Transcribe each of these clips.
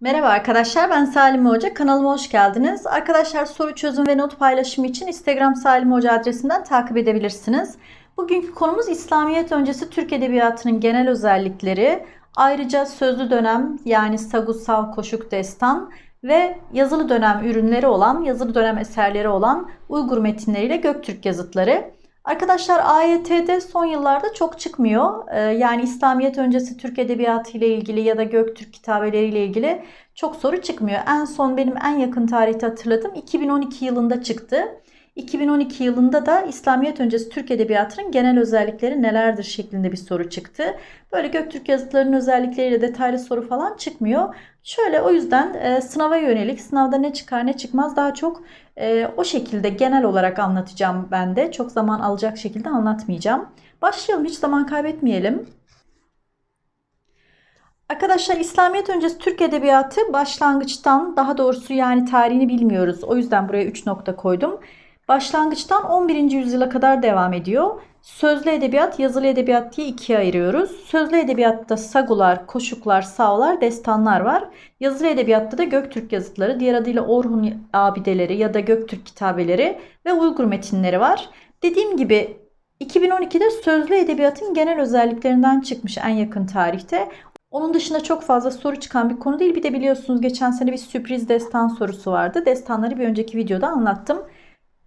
Merhaba arkadaşlar ben Salim Hoca kanalıma hoş geldiniz. Arkadaşlar soru çözüm ve not paylaşımı için Instagram Salim Hoca adresinden takip edebilirsiniz. Bugünkü konumuz İslamiyet öncesi Türk Edebiyatı'nın genel özellikleri. Ayrıca sözlü dönem yani sagusal koşuk destan ve yazılı dönem ürünleri olan, yazılı dönem eserleri olan Uygur metinleriyle Göktürk yazıtları. Arkadaşlar AYT'de son yıllarda çok çıkmıyor. Ee, yani İslamiyet öncesi Türk Edebiyatı ile ilgili ya da Göktürk kitabeleriyle ilgili çok soru çıkmıyor. En son benim en yakın tarihte hatırladım 2012 yılında çıktı. 2012 yılında da İslamiyet öncesi Türk Edebiyatı'nın genel özellikleri nelerdir şeklinde bir soru çıktı. Böyle Göktürk yazıtlarının özellikleriyle detaylı soru falan çıkmıyor. Şöyle o yüzden e, sınava yönelik sınavda ne çıkar ne çıkmaz daha çok e, o şekilde genel olarak anlatacağım ben de. Çok zaman alacak şekilde anlatmayacağım. Başlayalım hiç zaman kaybetmeyelim. Arkadaşlar İslamiyet öncesi Türk Edebiyatı başlangıçtan daha doğrusu yani tarihini bilmiyoruz. O yüzden buraya 3 nokta koydum. Başlangıçtan 11. yüzyıla kadar devam ediyor. Sözlü edebiyat, yazılı edebiyat diye ikiye ayırıyoruz. Sözlü edebiyatta sagular, koşuklar, savlar, destanlar var. Yazılı edebiyatta da Göktürk yazıtları, diğer adıyla Orhun abideleri ya da Göktürk kitabeleri ve Uygur metinleri var. Dediğim gibi 2012'de sözlü edebiyatın genel özelliklerinden çıkmış en yakın tarihte. Onun dışında çok fazla soru çıkan bir konu değil. Bir de biliyorsunuz geçen sene bir sürpriz destan sorusu vardı. Destanları bir önceki videoda anlattım.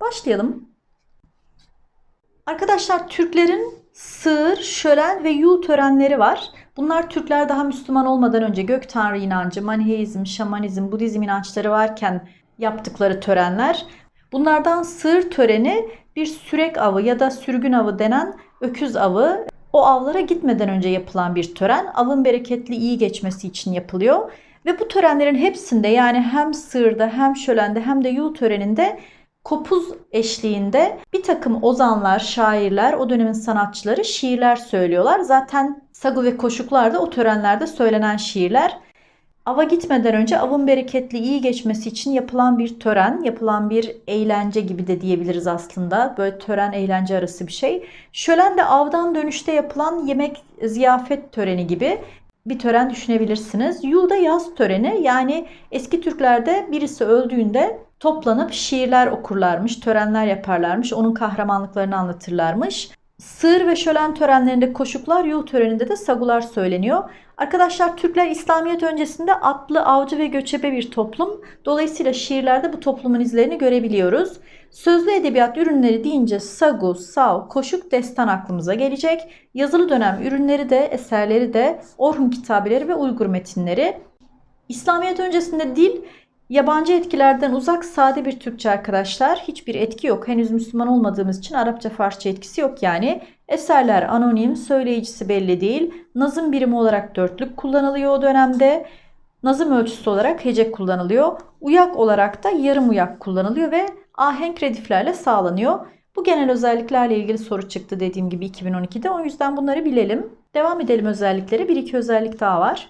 Başlayalım. Arkadaşlar Türklerin sığır, şölen ve yu törenleri var. Bunlar Türkler daha Müslüman olmadan önce gök tanrı inancı, maniheizm, şamanizm, Budizm inançları varken yaptıkları törenler. Bunlardan sığır töreni bir sürek avı ya da sürgün avı denen öküz avı. O avlara gitmeden önce yapılan bir tören. Avın bereketli iyi geçmesi için yapılıyor. Ve bu törenlerin hepsinde yani hem sığırda hem şölende hem de yu töreninde kopuz eşliğinde bir takım ozanlar, şairler, o dönemin sanatçıları şiirler söylüyorlar. Zaten sagu ve koşuklar da o törenlerde söylenen şiirler. Ava gitmeden önce avın bereketli iyi geçmesi için yapılan bir tören, yapılan bir eğlence gibi de diyebiliriz aslında. Böyle tören eğlence arası bir şey. Şölen de avdan dönüşte yapılan yemek ziyafet töreni gibi bir tören düşünebilirsiniz. Yu'da yaz töreni yani eski Türklerde birisi öldüğünde toplanıp şiirler okurlarmış, törenler yaparlarmış, onun kahramanlıklarını anlatırlarmış. Sığır ve şölen törenlerinde koşuklar, yul töreninde de sagular söyleniyor. Arkadaşlar Türkler İslamiyet öncesinde atlı, avcı ve göçebe bir toplum. Dolayısıyla şiirlerde bu toplumun izlerini görebiliyoruz. Sözlü edebiyat ürünleri deyince sagu, sav, koşuk, destan aklımıza gelecek. Yazılı dönem ürünleri de, eserleri de Orhun kitabeleri ve Uygur metinleri. İslamiyet öncesinde dil Yabancı etkilerden uzak sade bir Türkçe arkadaşlar. Hiçbir etki yok. Henüz Müslüman olmadığımız için Arapça Farsça etkisi yok yani. Eserler anonim, söyleyicisi belli değil. Nazım birimi olarak dörtlük kullanılıyor o dönemde. Nazım ölçüsü olarak hece kullanılıyor. Uyak olarak da yarım uyak kullanılıyor ve ahenk rediflerle sağlanıyor. Bu genel özelliklerle ilgili soru çıktı dediğim gibi 2012'de. O yüzden bunları bilelim. Devam edelim özellikleri. Bir iki özellik daha var.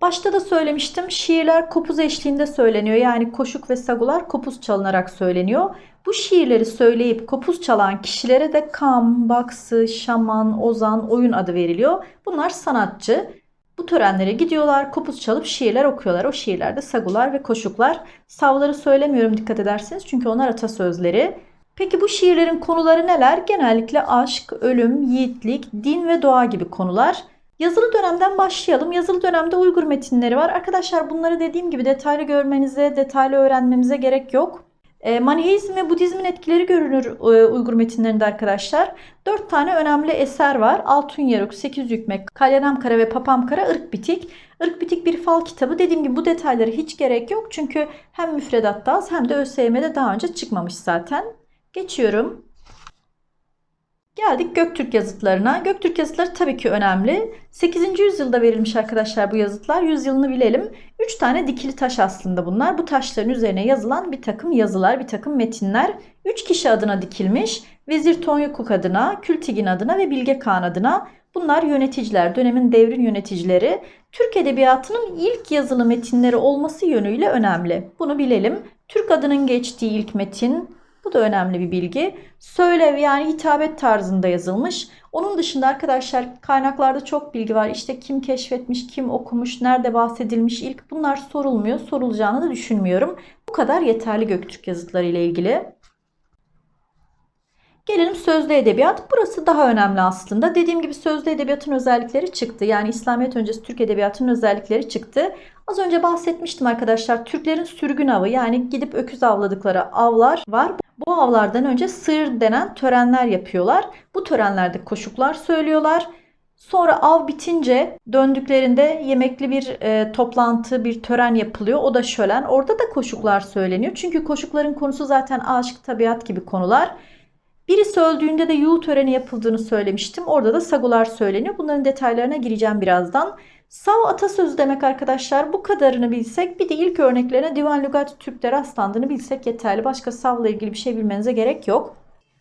Başta da söylemiştim şiirler kopuz eşliğinde söyleniyor. Yani koşuk ve sagular kopuz çalınarak söyleniyor. Bu şiirleri söyleyip kopuz çalan kişilere de kam, baksı, şaman, ozan, oyun adı veriliyor. Bunlar sanatçı. Bu törenlere gidiyorlar, kopuz çalıp şiirler okuyorlar. O şiirlerde sagular ve koşuklar. Savları söylemiyorum dikkat ederseniz çünkü onlar atasözleri. Peki bu şiirlerin konuları neler? Genellikle aşk, ölüm, yiğitlik, din ve doğa gibi konular. Yazılı dönemden başlayalım. Yazılı dönemde Uygur metinleri var. Arkadaşlar bunları dediğim gibi detaylı görmenize, detaylı öğrenmemize gerek yok. E, Maniheizm ve Budizmin etkileri görünür e, Uygur metinlerinde arkadaşlar. Dört tane önemli eser var. Altın Yaruk, Sekiz Hükmek, Kalyanamkara ve Papamkara Irk Bitik. Irk Bitik bir fal kitabı. Dediğim gibi bu detaylara hiç gerek yok. Çünkü hem müfredatta az hem de ÖSYM'de daha önce çıkmamış zaten. Geçiyorum. Geldik Göktürk yazıtlarına. Göktürk yazıtları tabii ki önemli. 8. yüzyılda verilmiş arkadaşlar bu yazıtlar. Yüzyılını bilelim. 3 tane dikili taş aslında bunlar. Bu taşların üzerine yazılan bir takım yazılar, bir takım metinler. 3 kişi adına dikilmiş. Vezir Tonyukuk adına, Kültigin adına ve Bilge Kağan adına. Bunlar yöneticiler, dönemin devrin yöneticileri. Türk Edebiyatı'nın ilk yazılı metinleri olması yönüyle önemli. Bunu bilelim. Türk adının geçtiği ilk metin, Bu da önemli bir bilgi. Söylev yani hitabet tarzında yazılmış. Onun dışında arkadaşlar kaynaklarda çok bilgi var. İşte kim keşfetmiş, kim okumuş, nerede bahsedilmiş ilk bunlar sorulmuyor. Sorulacağını da düşünmüyorum. Bu kadar yeterli Göktürk yazıtları ile ilgili. Gelelim sözlü edebiyat. Burası daha önemli aslında. Dediğim gibi sözlü edebiyatın özellikleri çıktı. Yani İslamiyet öncesi Türk edebiyatının özellikleri çıktı. Az önce bahsetmiştim arkadaşlar. Türklerin sürgün avı yani gidip öküz avladıkları avlar var. Bu avlardan önce sığır denen törenler yapıyorlar. Bu törenlerde koşuklar söylüyorlar. Sonra av bitince döndüklerinde yemekli bir e, toplantı, bir tören yapılıyor. O da şölen. Orada da koşuklar söyleniyor. Çünkü koşukların konusu zaten aşk, tabiat gibi konular. Birisi öldüğünde de yuğu töreni yapıldığını söylemiştim. Orada da sagular söyleniyor. Bunların detaylarına gireceğim birazdan. Sav atasözü demek arkadaşlar. Bu kadarını bilsek bir de ilk örneklerine Divan Lügat Türk'te rastlandığını bilsek yeterli. Başka savla ilgili bir şey bilmenize gerek yok.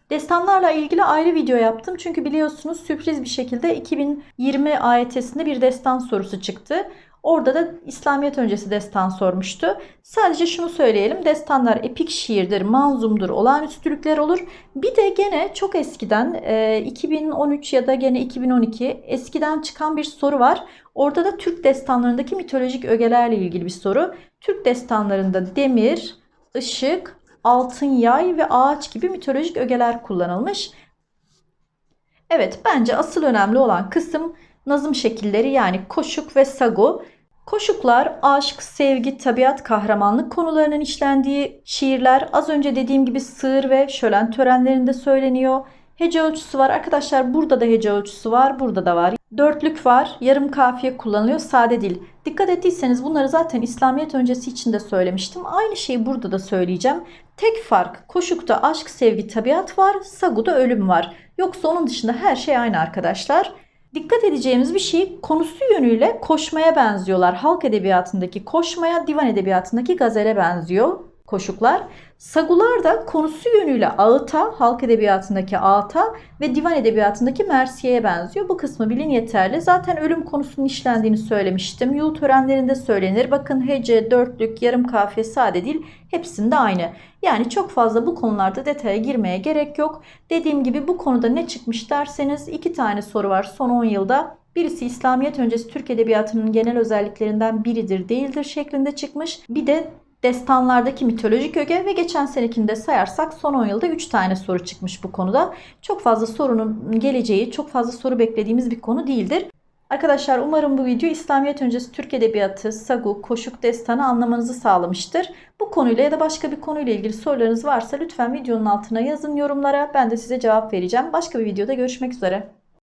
Destanlarla ilgili ayrı video yaptım. Çünkü biliyorsunuz sürpriz bir şekilde 2020 AYT'sinde bir destan sorusu çıktı. Orada da İslamiyet öncesi destan sormuştu. Sadece şunu söyleyelim. Destanlar epik şiirdir, manzumdur, olağanüstülükler olur. Bir de gene çok eskiden 2013 ya da gene 2012 eskiden çıkan bir soru var. Orada da Türk destanlarındaki mitolojik ögelerle ilgili bir soru. Türk destanlarında demir, ışık, altın yay ve ağaç gibi mitolojik ögeler kullanılmış. Evet bence asıl önemli olan kısım nazım şekilleri yani koşuk ve sagu. Koşuklar aşk, sevgi, tabiat, kahramanlık konularının işlendiği şiirler. Az önce dediğim gibi sığır ve şölen törenlerinde söyleniyor. Hece ölçüsü var. Arkadaşlar burada da hece ölçüsü var. Burada da var. Dörtlük var. Yarım kafiye kullanılıyor. Sade dil. Dikkat ettiyseniz bunları zaten İslamiyet öncesi için de söylemiştim. Aynı şeyi burada da söyleyeceğim. Tek fark koşukta aşk, sevgi, tabiat var. Sagu'da ölüm var. Yoksa onun dışında her şey aynı arkadaşlar. Dikkat edeceğimiz bir şey konusu yönüyle koşmaya benziyorlar. Halk edebiyatındaki koşmaya, divan edebiyatındaki gazele benziyor koşuklar. Sagular da konusu yönüyle ağıta, halk edebiyatındaki ağıta ve divan edebiyatındaki mersiyeye benziyor. Bu kısmı bilin yeterli. Zaten ölüm konusunun işlendiğini söylemiştim. Yul törenlerinde söylenir. Bakın hece, dörtlük, yarım kafiye, sade dil hepsinde aynı. Yani çok fazla bu konularda detaya girmeye gerek yok. Dediğim gibi bu konuda ne çıkmış derseniz iki tane soru var son 10 yılda. Birisi İslamiyet öncesi Türk Edebiyatı'nın genel özelliklerinden biridir değildir şeklinde çıkmış. Bir de destanlardaki mitolojik öge ve geçen senekinde sayarsak son 10 yılda 3 tane soru çıkmış bu konuda. Çok fazla sorunun geleceği, çok fazla soru beklediğimiz bir konu değildir. Arkadaşlar umarım bu video İslamiyet öncesi Türk Edebiyatı, Sagu, Koşuk Destanı anlamanızı sağlamıştır. Bu konuyla ya da başka bir konuyla ilgili sorularınız varsa lütfen videonun altına yazın yorumlara. Ben de size cevap vereceğim. Başka bir videoda görüşmek üzere.